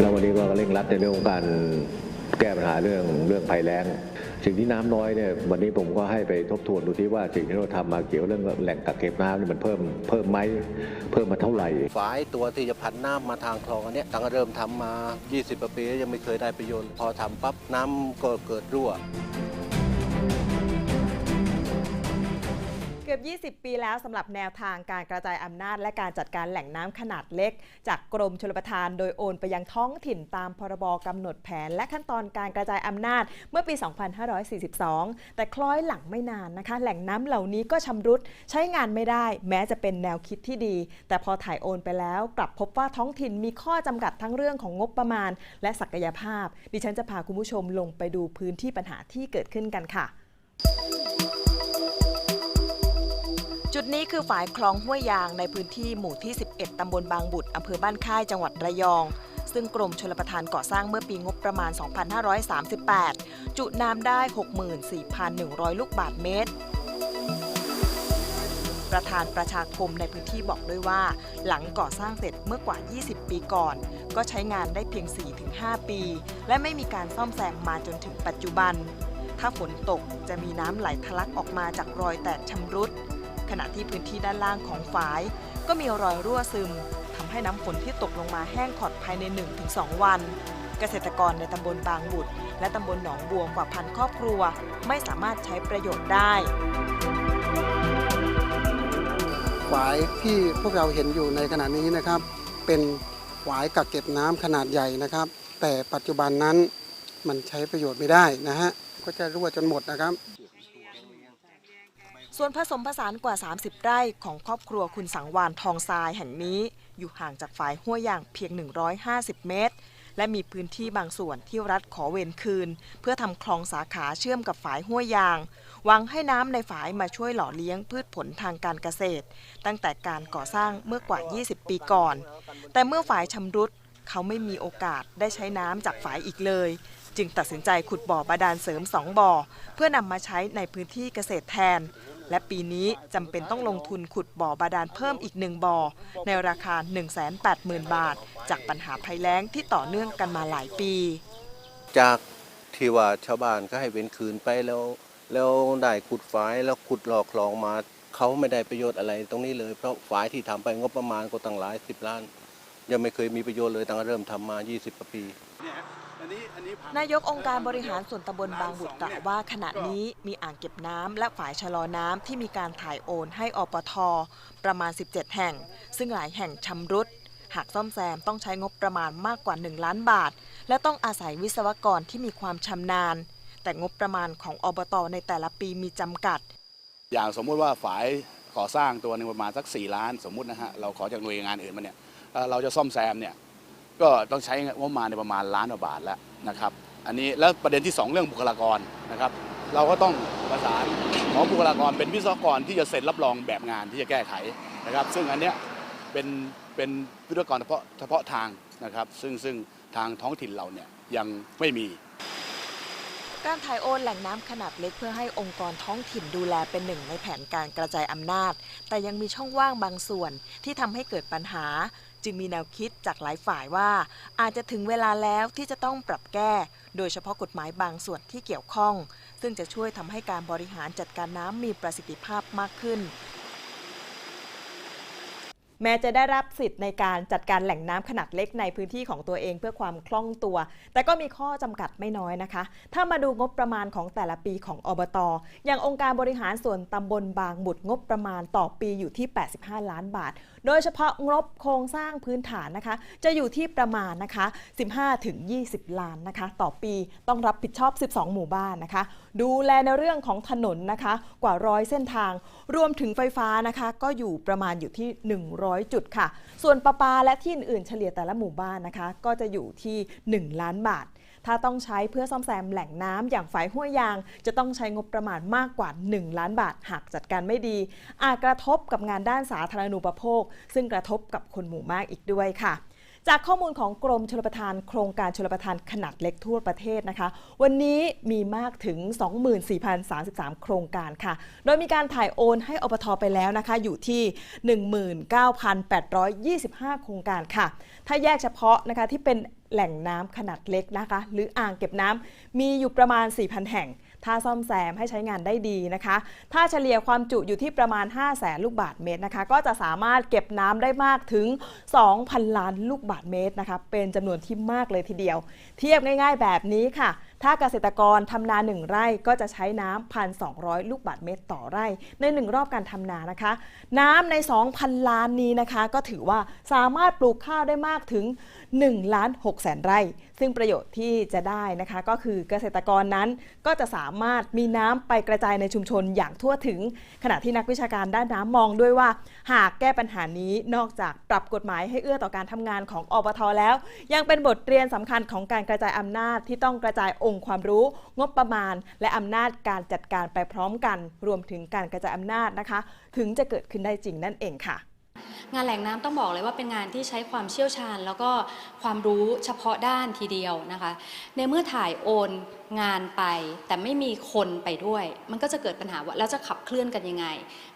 แล้ววันนี้ก็เร่งรัดในเรื่องของการแก้ปัญหาเรื่องเรื่องภัยแล้งสิ่งที่น้ำน้อยเนี่ยวันนี้ผมก็ให้ไปทบทวนดูที่ว่าสิ่งที่เราทำมาเกี่ยวเรื่องแหล่งกักเก็บน้ำนี่มันเพิ่มเพิ่มไหมเพิ่มมาเท่าไหร่ฝายตัวที่จะพันน้ำมาทางคลองอันเนี้ยตั้งแต่เริ่มทำมา 20 ปียังไม่เคยได้ประโยชน์ พอทำปั๊บน้ำก็เกิดรั่ว กือบ 20 ปีแล้วสำหรับแนวทางการกระจายอำนาจ และการจัดการแหล่งน้ำขนาดเล็ก จากกรมชลประทาน โดยโอนไปยังท้องถิ่นตามพรบกำหนดแผน และขั้นตอนการกระจายอำนาจเมื่อปี 2542 แต่คล้อยหลังไม่นานนะคะ แหล่งน้ำเหล่านี้ก็ชำรุดใช้งานไม่ได้ แม้จะเป็นแนวคิดที่ดี แต่พอถ่ายโอนไปแล้วกลับพบว่าท้องถิ่นมีข้อจำกัดทั้งเรื่องของงบประมาณ และศักยภาพ ดิฉันจะพาคุณผู้ชมลงไปดูพื้นที่ปัญหาที่เกิดขึ้นกันค่ะ จุดนี้คือฝายคลองห้วยยางในพื้นที่หมู่ที่ 11 ตำบลบางบุตรอำเภอบ้านค่ายจังหวัดระยอง ซึ่งกรมชลประทานก่อสร้างเมื่อปีงบประมาณ 2538 จุน้ำได้ 64,100 ลูกบาทเมตร ประธานประชาคมในพื้นที่บอกด้วยว่า หลังก่อสร้างเสร็จเมื่อกว่า 20 ปีก่อน ก็ใช้งานได้เพียง 4-5 ปี และไม่มีการซ่อมแซมมาจนถึงปัจจุบัน ถ้าฝนตกจะมีน้ำไหลทะลักออกมาจากรอยแตกชำรุด ขณะที่พื้นที่ด้านล่างของฝาย ก็มีรอยรั่วซึมทำให้น้ำฝนที่ตกลงมาแห้งขอดภายใน 1-2 วัน เกษตรกรในตำบลบางบุตร และตำบลหนองบัวกว่าพันครอบครัว ไม่สามารถใช้ประโยชน์ได้ฝายที่พวกเราเห็นอยู่ในขณะนี้นะครับ เป็นฝายกักเก็บน้ำขนาดใหญ่นะครับ แต่ปัจจุบันนั้นมันใช้ประโยชน์ไม่ได้นะฮะก็จะรั่วจนหมดนะครับ ส่วนผสมผสานกว่า 30 ไร่ของครอบครัวคุณสังวานทองทรายแห่งนี้ อยู่ห่างจากฝายห้วยยางเพียง 150 เมตร และมีพื้นที่บางส่วนที่รัฐขอเวรคืน เพื่อทำคลองสาขาเชื่อมกับฝายห้วยยางหวังให้น้ำในฝายมาช่วยหล่อเลี้ยงพืชผลทางการเกษตร ตั้งแต่การก่อสร้างเมื่อกว่า 20 ปีก่อน แต่เมื่อฝายชำรุดเขาไม่มีโอกาสได้ใช้น้ำจากฝายอีกเลย จึงตัดสินใจขุดบ่อบาดาลเสริม2บ่อ เพื่อนำมาใช้ในพื้นที่เกษตรแทน และปีนี้จำเป็นต้องลงทุนขุดบ่อบาดาลเพิ่มอีกหนึ่งบ่อ ในราคา 180,000 บาท จากปัญหาภัยแล้งที่ต่อเนื่องกันมาหลายปี จากที่ว่าชาวบ้านก็ให้เว้นคืนไปแล้ว แล้วได้ขุดฝายแล้วขุดหลอกคลองมาเขาไม่ได้ประโยชน์อะไรตรงนี้เลย เพราะฝายที่ทำไปงบประมาณก็ตั้งหลายสิบล้าน ยังไม่เคยมีประโยชน์เลยตั้งแต่เริ่มทำมา 20กว่าปี นายกองค์การบริหารส่วนตำบลบางบุตรกล่าวว่าขณะนี้มีอ่างเก็บน้ำและฝายชะลอน้ำที่มีการถ่ายโอนให้อปท ประมาณ 17 แห่ง ซึ่งหลายแห่งชำรุด หากซ่อมแซมต้องใช้งบประมาณมากกว่า 1 ล้านบาท และต้องอาศัยวิศวกรที่มีความชำนาญ แต่งบประมาณของอบตในแต่ละปีมีจำกัด อย่างสมมุติว่าฝายก่อสร้างตัวหนึงประมาณสัก 4 ล้าน สมมุตินะฮะเราขอจากหน่วยงานอื่นมาเนี่ยเอ่อเราจะซ่อมแซมเนี่ย ก็ต้องใช้งบมาในประมาณล้านกว่าบาทแล้วนะครับ อันนี้แล้วประเด็นที่ 2 เรื่องบุคลากรนะครับ เราก็ต้องประสานขอบุคลากรเป็นวิศวกรที่จะเซ็นรับรองแบบงานที่จะแก้ไขนะครับ ซึ่งอันเนี้ยเป็นเป็นวิศวกรเฉพาะเฉพาะทางนะครับ ซึ่งซึ่งทางท้องถิ่นเราเนี่ยยังไม่มีการถ่ายโอนแหล่งน้ำขนาดเล็กเพื่อให้องค์กรท้องถิ่นดูแลเป็นหนึ่งในแผนการกระจายอำนาจ แต่ยังมีช่องว่างบางส่วนที่ทำให้เกิดปัญหา จึงมีแนวคิดจากหลายฝ่ายว่า อาจจะถึงเวลาแล้วที่จะต้องปรับแก้ โดยเฉพาะกฎหมายบางส่วนที่เกี่ยวข้อง ซึ่งจะช่วยทำให้การบริหารจัดการน้ำมีประสิทธิภาพมากขึ้น แม้จะได้รับสิทธิ์ในการจัดการแหล่งน้ำขนาดเล็กในพื้นที่ของตัวเองเพื่อความคล่องตัว แต่ก็มีข้อจำกัดไม่น้อยนะคะ ถ้ามาดูงบประมาณของแต่ละปีของอบตอย่างองค์การบริหารส่วนตำบลบางบุตรงบประมาณต่อปีอยู่ที่ 85 ล้านบาท โดยเฉพาะงบโครงสร้างพื้นฐานนะคะ จะอยู่ที่ประมาณนะคะ 15ถึง20 ล้านนะคะ ต่อปีต้องรับผิดชอบ 12 หมู่บ้านนะคะ ดูแลในเรื่องของถนนนะคะ กว่าร้อยเส้นทาง รวมถึงไฟฟ้านะคะ ก็อยู่ประมาณอยู่ที่ 100จุดค่ะ ส่วนประปาและที่อื่นๆเฉลี่ยแต่ละหมู่บ้านนะคะ ก็จะอยู่ที่ 1 ล้านบาท ถ้าต้องใช้เพื่อซ่อมแซมแหล่งน้ำอย่างฝายห้วยยาง จะต้องใช้งบประมาณมากกว่า 1 ล้านบาท หากจัดการไม่ดี อาจกระทบกับงานด้านสาธารณูปโภค ซึ่งกระทบกับคนหมู่มากอีกด้วยค่ะ จากข้อมูลของกรมชลประทานโครงการชลประทานขนาดเล็กทั่วประเทศนะคะ วันนี้มีมากถึง 24,033 โครงการค่ะ โดยมีการถ่ายโอนให้อปทไปแล้วนะคะ อยู่ที่ 19,825 โครงการค่ะ ถ้าแยกเฉพาะนะคะที่เป็นแหล่งน้ำขนาดเล็กนะคะ หรืออ่างเก็บน้ำมีอยู่ประมาณ 4,000 แห่ง ถ้าซ่อมแซมให้ใช้งานได้ดีนะคะ ถ้าเฉลี่ยความจุอยู่ที่ประมาณ 5 0 0แสนลูกบาทเมตรนะคะ ก็จะสามารถเก็บน้ำได้มากถึง 2,000 ล้านลูกบาทเมตรนะคะ เป็นจำนวนที่มากเลยทีเดียว เทียบง่าย ๆ แบบนี้ค่ะ ถ้าเกษตรกรทำนา1ไร่ก็จะใช้น้ำ1,200 ลูกบาทเมตรต่อไร่ ใน1รอบการทำนานะคะ น้ำใน 2,000 ล้านนี้นะคะ ก็ถือว่าสามารถปลูกข้าวได้มากถึง1ล้าน6แสนไร่ ซึ่งประโยชน์ที่จะได้นะคะ ก็คือเกษตรกรนั้นก็จะสามารถมีน้ำไปกระจายในชุมชนอย่างทั่วถึง ขณะที่นักวิชาการด้านน้ำมองด้วยว่า หากแก้ปัญหานี้นอกจากปรับกฎหมายให้เอื้อต่อการทำงานของอบทแล้ว ยังเป็นบทเรียนสำคัญของการกระจายอำนาจที่ต้องกระจายองค์ความรู้ งบประมาณ และอำนาจการจัดการไปพร้อมกัน รวมถึงการกระจายอำนาจนะคะ ถึงจะเกิดขึ้นได้จริงนั่นเองค่ะ งานแหล่งน้ำต้องบอกเลยว่าเป็นงานที่ใช้ความเชี่ยวชาญ แล้วก็ความรู้เฉพาะด้านทีเดียวนะคะ ในเมื่อถ่ายโอนงานไป แต่ไม่มีคนไปด้วย มันก็จะเกิดปัญหาว่าแล้วจะขับเคลื่อนกันยังไง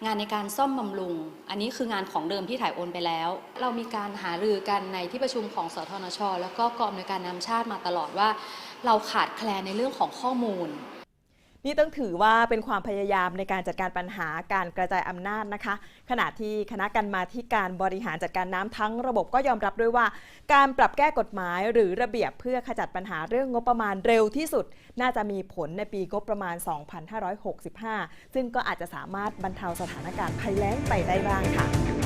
งานในการซ่อมบำรุง อันนี้คืองานของเดิมที่ถ่ายโอนไปแล้ว เรามีการหารือกันในที่ประชุมของสทนช แล้วก็กองอำนวยการน้ำชาติมาตลอดว่า เราขาดแคลนในเรื่องของข้อมูล นี่ต้องถือว่าเป็นความพยายามในการจัดการปัญหาการกระจายอำนาจนะคะ ขณะที่คณะกรรมาการบริหารจัดการน้ำทั้งระบบก็ยอมรับด้วยว่า การปรับแก้กฎหมายหรือระเบียบเพื่อขจัดปัญหาเรื่องงบประมาณเร็วที่สุด น่าจะมีผลในปีงบประมาณ 2565 ซึ่งก็อาจจะสามารถบรรเทาสถานการณ์ภัยแล้งไปได้บ้างค่ะ